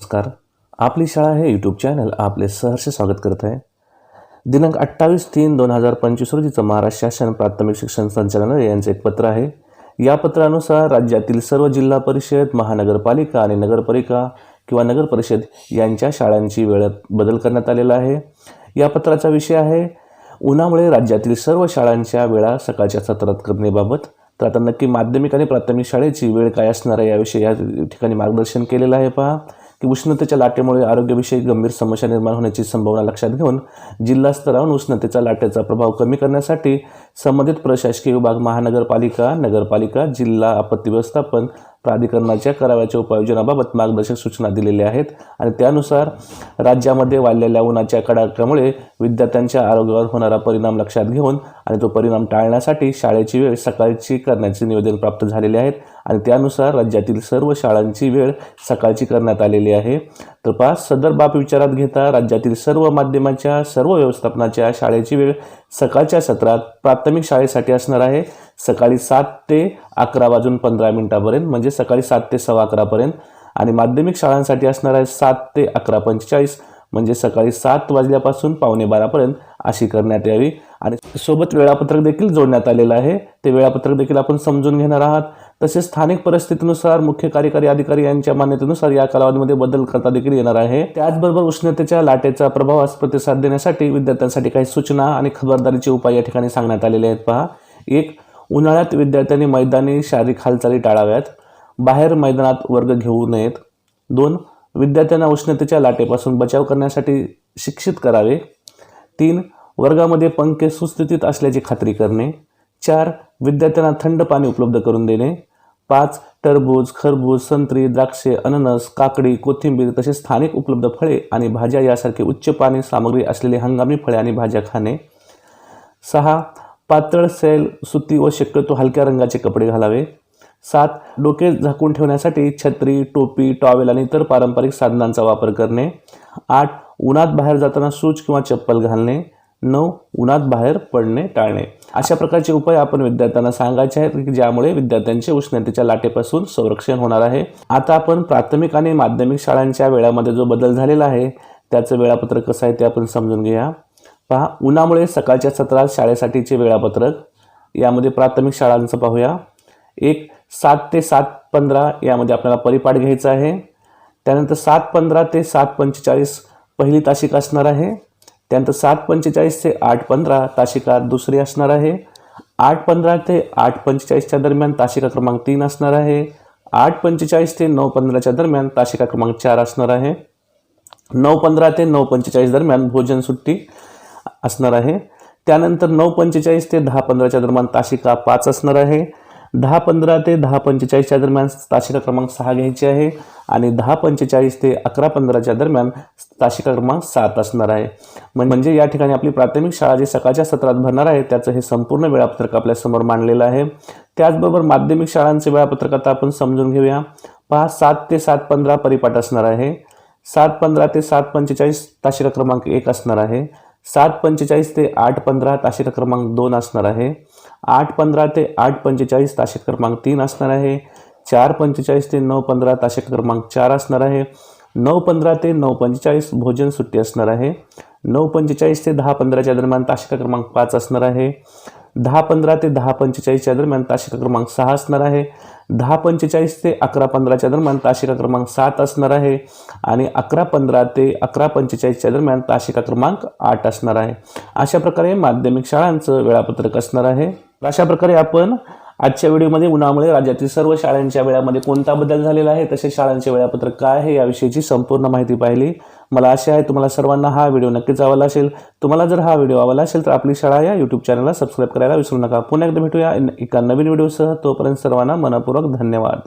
नमस्कार. आपली शाळा हे यूट्यूब चॅनल आपले सहर्ष स्वागत करत आहे. दिनांक अठ्ठावीस तीन दोन हजार पंचवीस रोजीचं महाराष्ट्र शासन प्राथमिक शिक्षण संचालनालय यांचं एक पत्र आहे. या पत्रानुसार राज्यातील सर्व जिल्हा परिषद महानगरपालिका आणि नगरपालिका किंवा नगर परिषद यांच्या शाळांची वेळेत बदल करण्यात आलेला आहे. या पत्राचा विषय आहे उन्हामुळे राज्यातील सर्व शाळांच्या वेळा सकाळच्या सत्रात करण्याबाबत. तर आता नक्की माध्यमिक आणि प्राथमिक शाळेची वेळ काय असणार आहे याविषयी या ठिकाणी मार्गदर्शन केलेलं आहे पहा. की उष्णतेच्या लाटेमुळे आरोग्यविषयी गंभीर समस्या निर्माण होण्याची संभावना लक्षात घेऊन जिल्हा स्तरावरून उष्णतेचा लाटेचा प्रभाव कमी करण्यासाठी संबंधित प्रशासकीय विभाग महानगरपालिका नगरपालिका जिल्हा आपत्ती व्यवस्थापन प्राधिकरणाच्या कराव्याच्या उपाययोजनाबाबत मार्गदर्शक सूचना दिलेल्या आहेत आणि त्यानुसार राज्यामध्ये वाढलेल्या उन्हाच्या कडाक्यामुळे विद्यार्थ्यांच्या आरोग्यावर होणारा परिणाम लक्षात घेऊन आणि तो परिणाम टाळण्यासाठी शाळेची वेळ सकाळची करण्याचे निवेदन प्राप्त झालेले आहेत आणि त्यानुसार राज्यातील सर्व शाळांची वेळ सकाळची करण्यात आलेली आहे. तर पाच सदर बाब विचारात घेता राज्यातील सर्व माध्यमाच्या सर्व व्यवस्थापनाच्या शाळेची वेळ सकाळच्या सत्रात प्राथमिक शाळेसाठी असणार आहे. सकाळी सात ते अकरा वाजून पंधरा मिनिटापर्यंत म्हणजे सकाळी सात ते सव्वा अकरापर्यंत. आणि माध्यमिक शाळांसाठी असणार आहे सात ते अकरा पंचेचाळीस. म्हणजे सकाळी सात वाजल्यापासून पावणे बारापर्यंत अशी करण्यात यावी. आणि सोबत वेळापत्रक देखील जोडण्यात आलेलं आहे. ते वेळापत्रक देखील आपण समजून घेणार आहात. तसेच स्थानिक परिस्थितीनुसार मुख्य कार्यकारी अधिकारी यांच्या मान्यतेनुसार या कालावधीमध्ये बदल करता देखील येणार आहे. त्याचबरोबर उष्णतेच्या लाटेचा प्रभावास प्रतिसाद देण्यासाठी विद्यार्थ्यांसाठी काही सूचना आणि खबरदारीचे उपाय या ठिकाणी सांगण्यात आलेले आहेत. पहा. एक उन्हाळ्यात विद्यार्थ्यांनी मैदानी शारीरिक हालचाली टाळाव्यात. बाहेर मैदानात वर्ग घेऊ नयेत. दोन विद्यार्थ्यांना उष्णतेच्या लाटेपासून बचाव करण्यासाठी शिक्षित करावे. तीन वर्गामध्ये पंखे सुस्थितीत असल्याची खात्री करणे. चार विद्यार्थ्यांना थंड पाणी उपलब्ध करून देणे. पाच टरबूज खरबूज संत्री द्राक्षे अननस काकडी कोथिंबीर तसेच स्थानिक उपलब्ध फळे आणि भाज्या यासारखे उच्च पाणी सामग्री असलेले हंगामी फळे आणि भाज्या खाणे. सहा पातळ सैल सुती व शक्यतो हलक्या रंगाचे कपडे घालावे. सात डोके झाकून ठेवण्यासाठी छत्री टोपी टॉवेल आणि इतर पारंपरिक साधनांचा वापर करणे. आठ उन्हात बाहेर जाताना सूच किंवा चप्पल घालणे. नऊ उन्हात बाहेर पडणे टाळणे. अशा प्रकारचे उपाय आपण विद्यार्थ्यांना सांगायचे आहेत की ज्यामुळे विद्यार्थ्यांचे उष्णतेच्या लाटेपासून संरक्षण होणार आहे. आता आपण प्राथमिक आणि माध्यमिक शाळांच्या वेळामध्ये जो बदल झालेला आहे त्याचं वेळापत्रक कसं आहे ते आपण समजून घेऊया. पहा उन्हामुळे सकाळच्या सत्रात शाळेसाठीचे वेळापत्रक. यामध्ये प्राथमिक शाळांचं पाहूया. एक सात ते सात पंधरा यामध्ये आपल्याला परिपाठ घ्यायचा आहे. त्यानंतर सात पंधरा ते सात पंचेचाळीस पहिली तासिका असणार आहे. त्यानंतर सात पंचेचाळीस ते आठ पंधरा तासिका दुसरी असणार आहे. आठ पंधरा ते आठ पंचेचाळीसच्या दरम्यान तासिका क्रमांक तीन असणार आहे. आठ पंचेचाळीस ते नऊ पंधराच्या दरम्यान तासिका क्रमांक चार असणार आहे. नऊ पंधरा ते नऊ पंचेचाळीस दरम्यान भोजन सुट्टी असणार आहे. त्यानंतर नऊ पंचेचाळीस ते दहा पंधराच्या दरम्यान तासिका पाच असणार आहे. दहा पंधरा ते दहा पंचेचाळीसच्या दरम्यान तासिका क्रमांक सहा घ्यायची आहे आणि दहा पंचेचाळीस ते अकरा पंधराच्या दरम्यान तासिका क्रमांक सात असणार आहे. म्हणजे या ठिकाणी आपली प्राथमिक शाळा जी सकाळच्या सत्रात भरणार आहे त्याचं हे संपूर्ण वेळापत्रक आपल्यासमोर मांडलेलं आहे. त्याचबरोबर माध्यमिक शाळांचे वेळापत्रक आता आपण समजून घेऊया. पहा सात ते सात पंधरा परिपाठ असणार आहे. सात पंधरा ते सात पंचेचाळीस तासिका क्रमांक एक असणार आहे. सात पंचेचाळीस ते आठ पंधरा तासिका क्रमांक दोन असणार आहे. आठ पंधरा ते आठ पंचेचाळीस ताशे क्रमांक तीन असणार आहे. चार पंचेचाळीस ते नऊ पंधरा ताशे क्रमांक चार असणार आहे. नऊ पंधरा ते नऊ पंचेचाळीस भोजन सुट्टी असणार आहे. नऊ पंचेचाळीस ते दहा पंधराच्या दरम्यान तासिका क्रमांक पाच असणार आहे. दहा पंधरा ते दहा पंचेचाळीसच्या दरम्यान तासिका क्रमांक सहा असणार आहे. दहा पंचेचाळीस ते अकरा पंधराच्या दरम्यान तासिका क्रमांक सात असणार आहे. आणि अकरा पंधरा ते अकरा पंचेचाळीसच्या दरम्यान तासिका क्रमांक आठ असणार आहे. अशा प्रकारे माध्यमिक शाळांचं वेळापत्रक असणार आहे. अशा प्रकारे आपण आजच्या व्हिडिओमध्ये उन्हामुळे राज्यातील सर्व शाळांच्या वेळामध्ये कोणता बदल झालेला आहे तसेच शाळांचे वेळापत्रक काय आहे याविषयीची संपूर्ण माहिती पाहिली. मला आशा आहे तुम्हाला सर्वांना हा व्हिडिओ नक्कीच आवडला असेल. तुम्हाला जर हा व्हिडिओ आवडला असेल तर आपली शाळा या यूट्यूब चॅनलला सबस्क्राईब करायला विसरू नका. पुन्हा एकदा भेटूया एका नवीन व्हिडिओसह. तोपर्यंत सर्वांना मनपूर्वक धन्यवाद.